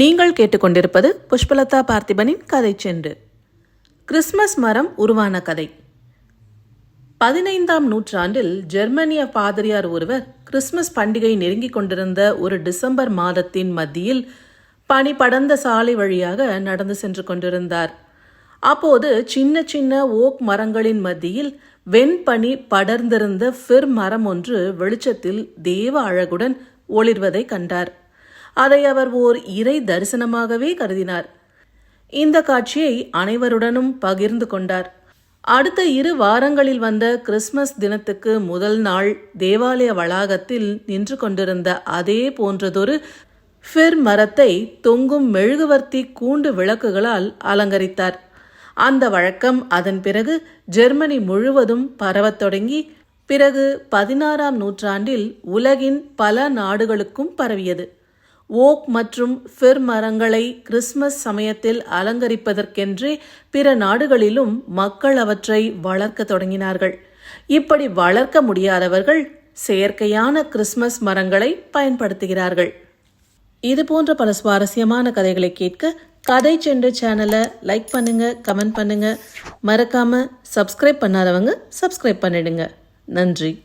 நீங்கள் கேட்டுக்கொண்டிருப்பது புஷ்பலதா பார்த்திபனின் கதை சென்று. கிறிஸ்மஸ் மரம் உருவான கதை. பதினைந்தாம் நூற்றாண்டில் ஜெர்மனிய பாதிரியார் ஒருவர் கிறிஸ்மஸ் பண்டிகை நெருங்கிக் கொண்டிருந்த ஒரு டிசம்பர் மாதத்தின் மத்தியில் பனி படர்ந்த சாலை வழியாக நடந்து சென்று கொண்டிருந்தார். அப்போது சின்ன சின்ன ஓக் மரங்களின் மத்தியில் வெண்பனி படர்ந்திருந்த ஃபிர் மரம் ஒன்று வெளிச்சத்தில் தேவ அழகுடன் ஒளிர்வதை கண்டார். அதை அவர் ஓர் இறை தரிசனமாகவே கருதினார். இந்த காட்சியை அனைவருடனும் பகிர்ந்து கொண்டார். அடுத்த இரு வாரங்களில் வந்த கிறிஸ்மஸ் தினத்துக்கு முதல் நாள் தேவாலய வளாகத்தில் நின்று கொண்டிருந்த அதே போன்றதொரு ஃபிர் மரத்தை தொங்கும் மெழுகுவர்த்தி கூண்டு விளக்குகளால் அலங்கரித்தார். அந்த வழக்கம் அதன் பிறகு ஜெர்மனி முழுவதும் பரவத் தொடங்கி பிறகு பதினாறாம் நூற்றாண்டில் உலகின் பல நாடுகளுக்கும் பரவியது. ஓக் மற்றும் ஃபிர் மரங்களை கிறிஸ்மஸ் சமயத்தில் அலங்கரிப்பதற்கென்றே பிற நாடுகளிலும் மக்கள் அவற்றை வளர்க்க தொடங்கினார்கள். இப்படி வளர்க்க முடியாதவர்கள் செயற்கையான கிறிஸ்மஸ் மரங்களை பயன்படுத்துகிறார்கள். இது போன்ற பல சுவாரஸ்யமான கதைகளை கேட்க கதை சென்று சேனலை லைக் பண்ணுங்க கமெண்ட் பண்ணுங்க. மறக்காம சப்ஸ்கிரைப் பண்ணாதவங்க சப்ஸ்கிரைப் பண்ணிடுங்க. நன்றி.